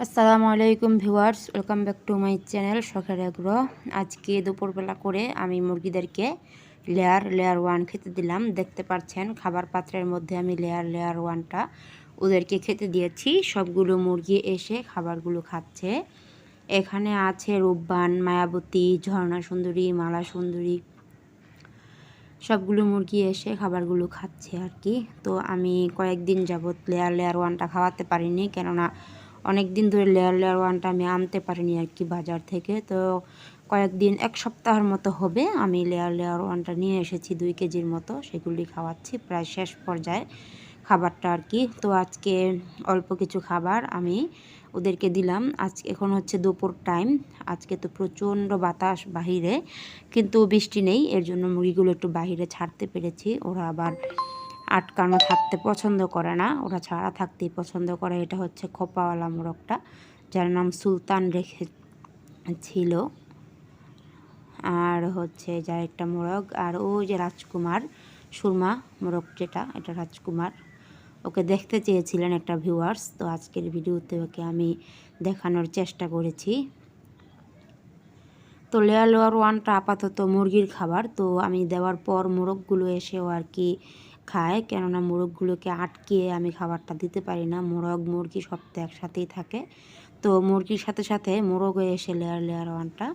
আসসালামু আলাইকুম viewers, welcome back to my channel শখের আগ্রহ আজকে দুপুরবেলা করে আমি মুরগিদেরকে লেয়ার লেয়ার ওয়ান খেতে দিলাম। দেখতে পাচ্ছেন, খাবার পাত্রের মধ্যে আমি লেয়ার লেয়ার ওয়ানটা ওদেরকে খেতে দিয়েছি। সবগুলো মুরগি এসে খাবারগুলো খাচ্ছে। এখানে আছে রূপবান, মায়াবতী, ঝর্ণা সুন্দরী, মালা সুন্দরী। সবগুলো মুরগি এসে খাবারগুলো খাচ্ছে আর কি। তো আমি কয়েকদিন যাবৎ লেয়ার লেয়ার ওয়ানটা খাওয়াতে পারিনি, কেননা অনেক দিন ধরে লেয়ার লেয়ার ওয়ানটা আমি আনতে পারিনি আর কি বাজার থেকে। তো কয়েকদিন, এক সপ্তাহের মতো হবে আমি লেয়ার লেয়ার ওয়ানটা নিয়ে এসেছি দুই কেজির মতো, সেগুলি খাওয়াচ্ছি। প্রায় শেষ পর্যায়ে খাবারটা আর কি। তো আজকে অল্প কিছু খাবার আমি ওদেরকে দিলাম। আজ এখন হচ্ছে দুপুর টাইম আজকে তো প্রচণ্ড বাতাস বাহিরে, কিন্তু বৃষ্টি নেই, এর জন্য মুরগিগুলো একটু বাহিরে ছাড়তে পেরেছি। ওরা আবার আটকানো থাকতে পছন্দ করে না, ওরা ছাড়া থাকতেই পছন্দ করে। এটা হচ্ছে খোপাওয়ালা মোরগটা, যার নাম সুলতান রেখে ছিল। আর হচ্ছে যার একটা মোরগ, আর ও যে রাজকুমার, সুরমা মোরগ যেটা, এটা রাজকুমার। ওকে দেখতে চেয়েছিলেন একটা ভিউয়ার্স তো আজকের ভিডিওতে ওকে আমি দেখানোর চেষ্টা করেছি। তো লেয়ার লোয়ার ওয়ানটা আপাতত মুরগির খাবার, তো আমি দেওয়ার পর মোরগগুলো এসেও আর কি খায়। কেননা মোরগগুলোকে আটকিয়ে আমি খাবারটা দিতে পারি না। মোরগ, মুরগি সব তো একসাথেই থাকে। তো মুরগির সাথে সাথে মোরগও এসে লেয়ার লেয়ার ওয়ানটা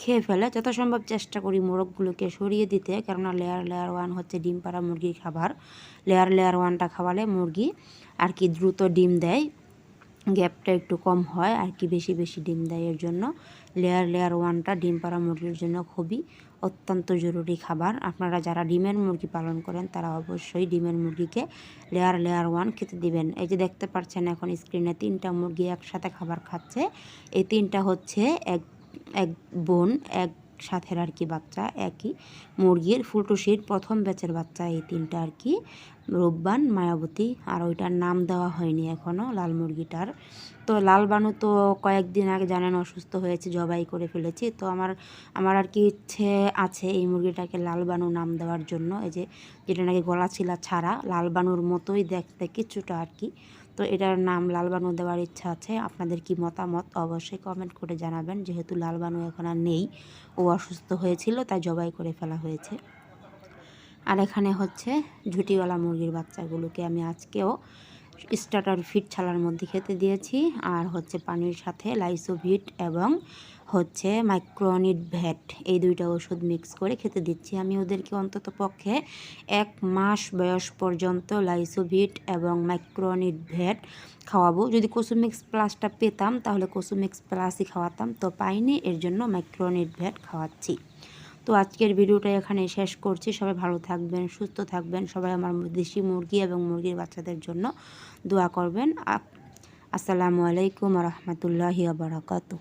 খেয়ে ফেলে। যথাসম্ভব চেষ্টা করি মোরগগুলোকে সরিয়ে দিতে। কেননা লেয়ার লেয়ার ওয়ান হচ্ছে ডিম পাড়া মুরগির খাবার। লেয়ার লেয়ার ওয়ানটা খাওয়ালে মুরগি আর কি দ্রুত ডিম দেয়। গ্যাপটা একটু কম হয় আর কি বেশি বেশি ডিম দেয় এর জন্য। লেয়ার লেয়ার ওয়ানটা ডিম পাড়া মুরগির জন্য খুবই অত্যন্ত জরুরি খাবার। আপনারা যারা ডিমের মুরগি পালন করেন, তারা অবশ্যই ডিমের মুরগিকে লেয়ার লেয়ার ওয়ান খেতে দিবেন। এই যে দেখতে পাচ্ছেন এখন স্ক্রিনে তিনটা মুরগি একসাথে খাবার খাচ্ছে। এই তিনটা হচ্ছে এক এক বোন, এক সাথের আর কি বাচ্চা একই। মুরগির ফুলটুসির প্রথম ব্যাচের বাচ্চা এই তিনটা আর কি। রূপবান, মায়াবতী আর ওইটার নাম দেওয়া হয়নি এখনও লাল মুরগিটার। তো লাল বানু তো কয়েকদিন আগে জানেন অসুস্থ হয়েছে, জবাই করে ফেলেছি। তো আমার আমার আর কি ইচ্ছে আছে এই মুরগিটাকে লাল বানু নাম দেওয়ার জন্য। এই যে যেটা নাকি গলা ছিলা ছাড়া, লাল বানুর মতোই দেখতে কিছুটা আর কি। তো এটার নাম লালবানু দেওয়ার ইচ্ছা আছে। আপনাদের কি মতামত অবশ্যই কমেন্ট করে জানাবেন। যেহেতু লালবানু এখন আর নেই, ও অসুস্থ হয়েছিল, তাই জবাই করে ফেলা হয়েছে। আর এখানে হচ্ছে ঝুটিওয়ালা মুরগির বাচ্চাগুলোকে আমি আজকেও স্টার্টার ফিট ছালার মধ্যে খেতে দিয়েছি। আর হচ্ছে পানির সাথে লাইসোভিট এবং হচ্ছে মাইক্রোনিট ভ্যাট এই দুইটা ওষুধ মিক্স করে খেতে দিচ্ছি আমি ওদেরকে অন্তত পক্ষে। এক মাস বয়স পর্যন্ত লাইসোভিট এবং মাইক্রোনিট ভ্যাট খাওয়াবো। যদি কোসুমিক্স প্লাসটা পেতাম, তাহলে কোসুমিক্স প্লাসই খাওয়াতাম, তো পাইনি, এর জন্য মাইক্রোনিট ভ্যাট খাওয়াচ্ছি। তো আজকের ভিডিওটা এখানে শেষ করছি। সবাই ভালো থাকবেন, সুস্থ থাকবেন। সবাই আমার দেশি মুরগি এবং মুরগির বাচ্চাদের জন্য দোয়া করবেন। আসসালামু আলাইকুম রহমতুল্লাহ বারাকাতু